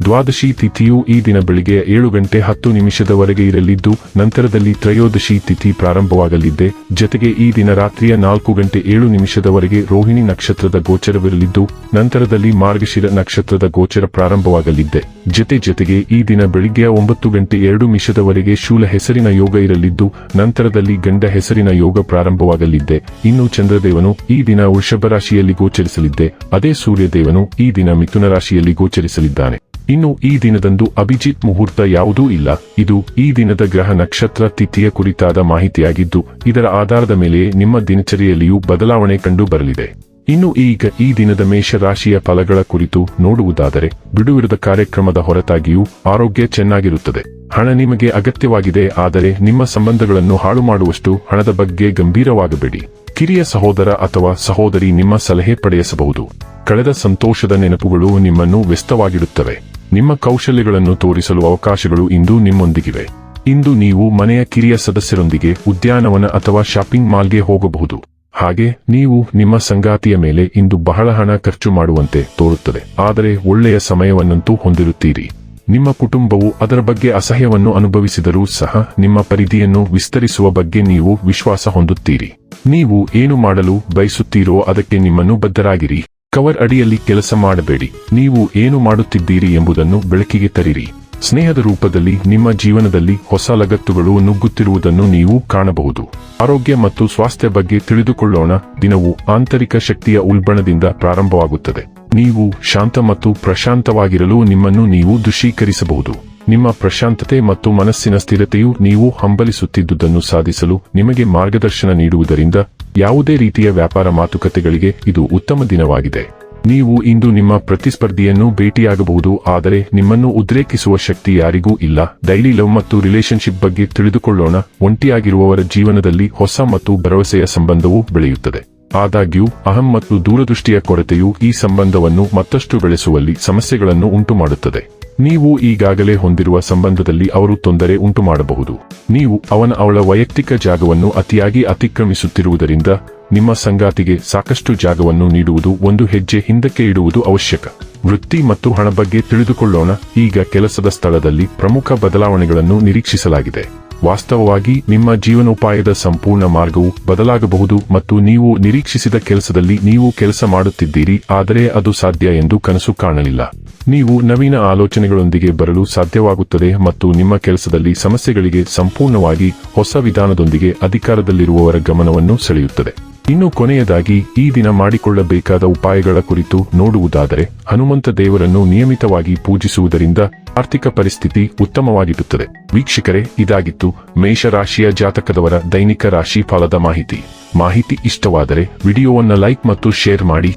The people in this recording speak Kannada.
ದ್ವಾದಶಿ ತಿಥಿಯು ಈ ದಿನ ಬೆಳಿಗ್ಗೆ ಏಳು ಗಂಟೆ ಹತ್ತು ನಿಮಿಷದವರೆಗೆ ಇರಲಿದ್ದು, ನಂತರದಲ್ಲಿ ತ್ರಯೋದಶಿ ತಿಥಿ ಪ್ರಾರಂಭವಾಗಲಿದೆ ಜತೆಗೆ ಈ ದಿನ ರಾತ್ರಿಯ ನಾಲ್ಕು ಗಂಟೆ ಏಳು ನಿಮಿಷದವರೆಗೆ ರೋಹಿಣಿ ನಕ್ಷತ್ರದ ಗೋಚರವಿರಲಿದ್ದು, ನಂತರದಲ್ಲಿ ಮಾರ್ಗಶಿರ ನಕ್ಷತ್ರದ ಗೋಚರ ಪ್ರಾರಂಭವಾಗಲಿದ್ದೆ. ಜತೆ ಜತೆಗೆ ಈ ದಿನ ಬೆಳಿಗ್ಗೆ ಒಂಬತ್ತು ಗಂಟೆ ಎರಡು ನಿಮಿಷದವರೆಗೆ ಶೂಲ ಹೆಸರಿನ ಯೋಗ ಇರಲಿದ್ದು, ನಂತರದಲ್ಲಿ ಗಂಡ ಹೆಸರಿನ ಯೋಗ ಪ್ರಾರಂಭವಾಗಲಿದ್ದೆ. ಇನ್ನು ಚಂದ್ರದೇವನು ಈ ದಿನ ವೃಷಭ ರಾಶಿಯಲ್ಲಿ ಗೋಚರಿಸಲಿದ್ದೆ. ಅದೇ ಸೂರ್ಯದೇವನು ಈ ದಿನ ಮಿಥುನ ರಾಶಿಯಲ್ಲಿ ಗೋಚರಿಸಲಿದ್ದಾನೆ. ಇನ್ನು ಈ ದಿನದಂದು ಅಭಿಜಿತ್ ಮುಹೂರ್ತ ಯಾವುದೂ ಇಲ್ಲ. ಇದು ಈ ದಿನದ ಗ್ರಹ ನಕ್ಷತ್ರ ತಿಥಿಯ ಕುರಿತಾದ ಮಾಹಿತಿಯಾಗಿದ್ದು, ಇದರ ಆಧಾರದ ಮೇಲೆ ನಿಮ್ಮ ದಿನಚರಿಯಲ್ಲಿಯೂ ಬದಲಾವಣೆ ಕಂಡು ಬರಲಿದೆ. ಇನ್ನು ಈಗ ಈ ದಿನದ ಮೇಷರಾಶಿಯ ಫಲಗಳ ಕುರಿತು ನೋಡುವುದಾದರೆ ಬಿಡುವಿರದ ಕಾರ್ಯಕ್ರಮದ ಹೊರತಾಗಿಯೂ ಆರೋಗ್ಯ ಚೆನ್ನಾಗಿರುತ್ತದೆ. ಹಣ ನಿಮಗೆ ಅಗತ್ಯವಾಗಿದೆ, ಆದರೆ ನಿಮ್ಮ ಸಂಬಂಧಗಳನ್ನು ಹಾಳು ಮಾಡುವಷ್ಟು ಹಣದ ಬಗ್ಗೆ ಗಂಭೀರವಾಗಬೇಡಿ. ಕಿರಿಯ ಸಹೋದರ ಅಥವಾ ಸಹೋದರಿ ನಿಮ್ಮ ಸಲಹೆ ಪಡೆಯಸಬಹುದು. ಕಳೆದ ಸಂತೋಷದ ನೆನಪುಗಳು ನಿಮ್ಮನ್ನು ವ್ಯಸ್ತವಾಗಿಡುತ್ತವೆ. ನಿಮ್ಮ ಕೌಶಲ್ಯಗಳನ್ನು ತೋರಿಸಲು ಅವಕಾಶಗಳು ಇಂದು ನಿಮ್ಮೊಂದಿಗಿವೆ. ಇಂದು ನೀವು ಮನೆಯ ಕಿರಿಯ ಸದಸ್ಯರೊಂದಿಗೆ ಉದ್ಯಾನವನ ಅಥವಾ ಶಾಪಿಂಗ್ ಮಾಲ್ಗೆ ಹೋಗಬಹುದು. ಹಾಗೆ ನೀವು ನಿಮ್ಮ ಸಂಗಾತಿಯ ಮೇಲೆ ಇಂದು ಬಹಳ ಹಣ ಖರ್ಚು ಮಾಡುವಂತೆ ತೋರುತ್ತದೆ. ಆದರೆ ಒಳ್ಳೆಯ ಸಮಯವನ್ನಂತೂ ಹೊಂದಿರುತ್ತೀರಿ. ನಿಮ್ಮ ಕುಟುಂಬವು ಅದರ ಬಗ್ಗೆ ಅಸಹ್ಯವನ್ನು ಅನುಭವಿಸಿದರೂ ಸಹ ನಿಮ್ಮ ಪರಿಧಿಯನ್ನು ವಿಸ್ತರಿಸುವ ಬಗ್ಗೆ ನೀವು ವಿಶ್ವಾಸ ಹೊಂದುತ್ತೀರಿ. ನೀವು ಏನು ಮಾಡಲು ಬಯಸುತ್ತೀರೋ ಅದಕ್ಕೆ ನಿಮ್ಮನ್ನು ಬದ್ಧರಾಗಿರಿ. ಕವರ್ ಅಡಿಯಲ್ಲಿ ಕೆಲಸ ಮಾಡಬೇಡಿ. ನೀವು ಏನು ಮಾಡುತ್ತಿದ್ದೀರಿ ಎಂಬುದನ್ನು ಬೆಳಕಿಗೆ ತರಿರಿ. ಸ್ನೇಹದ ರೂಪದಲ್ಲಿ ನಿಮ್ಮ ಜೀವನದಲ್ಲಿ ಹೊಸ ಲಗತ್ತುಗಳು ನುಗ್ಗುತ್ತಿರುವುದನ್ನು ನೀವು ಕಾಣಬಹುದು. ಆರೋಗ್ಯ ಮತ್ತು ಸ್ವಾಸ್ಥ್ಯ ಬಗ್ಗೆ ತಿಳಿದುಕೊಳ್ಳೋಣ. ದಿನವು ಆಂತರಿಕ ಶಕ್ತಿಯ ಉಲ್ಬಣದಿಂದ ಪ್ರಾರಂಭವಾಗುತ್ತದೆ. ನೀವು ಶಾಂತ ಮತ್ತು ಪ್ರಶಾಂತವಾಗಿರಲು ನಿಮ್ಮನ್ನು ನೀವು ದೃಶ್ಯೀಕರಿಸಬಹುದು. ನಿಮ್ಮ ಪ್ರಶಾಂತತೆ ಮತ್ತು ಮನಸ್ಸಿನ ಸ್ಥಿರತೆಯು ನೀವು ಹಂಬಲಿಸುತ್ತಿದ್ದುದನ್ನು ಸಾಧಿಸಲು ನಿಮಗೆ ಮಾರ್ಗದರ್ಶನ ನೀಡುವುದರಿಂದ ಯಾವುದೇ ರೀತಿಯ ವ್ಯಾಪಾರ ಮಾತುಕತೆಗಳಿಗೆ ಇದು ಉತ್ತಮ ದಿನವಾಗಿದೆ. ನೀವು ಇಂದು ನಿಮ್ಮ ಪ್ರತಿಸ್ಪರ್ಧಿಯನ್ನು ಭೇಟಿಯಾಗಬಹುದು, ಆದರೆ ನಿಮ್ಮನ್ನು ಉದ್ರೇಕಿಸುವ ಶಕ್ತಿ ಯಾರಿಗೂ ಇಲ್ಲ. ಡೈಲಿ ಲವ್ ಮತ್ತು ರಿಲೇಶನ್ಶಿಪ್ ಬಗ್ಗೆ ತಿಳಿದುಕೊಳ್ಳೋಣ. ಒಂಟಿಯಾಗಿರುವವರ ಜೀವನದಲ್ಲಿ ಹೊಸ ಮತ್ತು ಭರವಸೆಯ ಸಂಬಂಧವು ಬೆಳೆಯುತ್ತದೆ. ಆದಾಗ್ಯೂ, ಅಹಂ ಮತ್ತು ದೂರದೃಷ್ಟಿಯ ಕೊರತೆಯು ಈ ಸಂಬಂಧವನ್ನು ಮತ್ತಷ್ಟು ಬೆಳೆಸುವಲ್ಲಿ ಸಮಸ್ಯೆಗಳನ್ನು ಉಂಟುಮಾಡುತ್ತದೆ. ನೀವು ಈಗಾಗಲೇ ಹೊಂದಿರುವ ಸಂಬಂಧದಲ್ಲಿ ಅವರು ತೊಂದರೆ ಉಂಟು ಮಾಡಬಹುದು ನೀವು ಅವನ ಅವಳ ವೈಯಕ್ತಿಕ ಜಾಗವನ್ನು ಅತಿಯಾಗಿ ಅತಿಕ್ರಮಿಸುತ್ತಿರುವುದರಿಂದ ನಿಮ್ಮ ಸಂಗಾತಿಗೆ ಸಾಕಷ್ಟು ಜಾಗವನ್ನು ನೀಡುವುದು ಒಂದು ಹೆಜ್ಜೆ ಹಿಂದಕ್ಕೆ ಇಡುವುದು ಅವಶ್ಯಕ. ವೃತ್ತಿ ಮತ್ತು ಹಣ ಬಗ್ಗೆ ತಿಳಿದುಕೊಳ್ಳೋಣ. ಈಗ ಕೆಲಸದ ಸ್ಥಳದಲ್ಲಿ ಪ್ರಮುಖ ಬದಲಾವಣೆಗಳನ್ನು ನಿರೀಕ್ಷಿಸಲಾಗಿದೆ. ವಾಸ್ತವವಾಗಿ ನಿಮ್ಮ ಜೀವನೋಪಾಯದ ಸಂಪೂರ್ಣ ಮಾರ್ಗವು ಬದಲಾಗಬಹುದು ಮತ್ತು ನೀವು ನಿರೀಕ್ಷಿಸಿದ ಕೆಲಸದಲ್ಲಿ ನೀವು ಕೆಲಸ ಮಾಡುತ್ತಿದ್ದೀರಿ, ಆದರೆ ಅದು ಸಾಧ್ಯ ಎಂದು ಕನಸು ಕಾಣಲಿಲ್ಲ. ನೀವು ನವೀನ ಆಲೋಚನೆಗಳೊಂದಿಗೆ ಬರಲು ಸಾಧ್ಯವಾಗುತ್ತದೆ ಮತ್ತು ನಿಮ್ಮ ಕೆಲಸದಲ್ಲಿ ಸಮಸ್ಯೆಗಳಿಗೆ ಸಂಪೂರ್ಣವಾಗಿ ಹೊಸ ವಿಧಾನದೊಂದಿಗೆ ಅಧಿಕಾರದಲ್ಲಿರುವವರ ಗಮನವನ್ನು ಸೆಳೆಯುತ್ತದೆ. ಇನ್ನು ಕೊನೆಯದಾಗಿ, ಈ ದಿನ ಮಾಡಿಕೊಳ್ಳಬೇಕಾದ ಉಪಾಯಗಳ ಕುರಿತು ನೋಡುವುದಾದರೆ, ಹನುಮಂತ ದೇವರನ್ನು ನಿಯಮಿತವಾಗಿ ಪೂಜಿಸುವುದರಿಂದ ಆರ್ಥಿಕ ಪರಿಸ್ಥಿತಿ ಉತ್ತಮವಾಗಿರುತ್ತದೆ. ವೀಕ್ಷಕರೇ, ಇದಾಗಿತ್ತು ಮೇಷರಾಶಿಯ ಜಾತಕದವರ ದೈನಿಕ ರಾಶಿ ಫಲದ ಮಾಹಿತಿ. ಮಾಹಿತಿ ಇಷ್ಟವಾದರೆ ವಿಡಿಯೋವನ್ನು ಲೈಕ್ ಮತ್ತು ಶೇರ್ ಮಾಡಿ.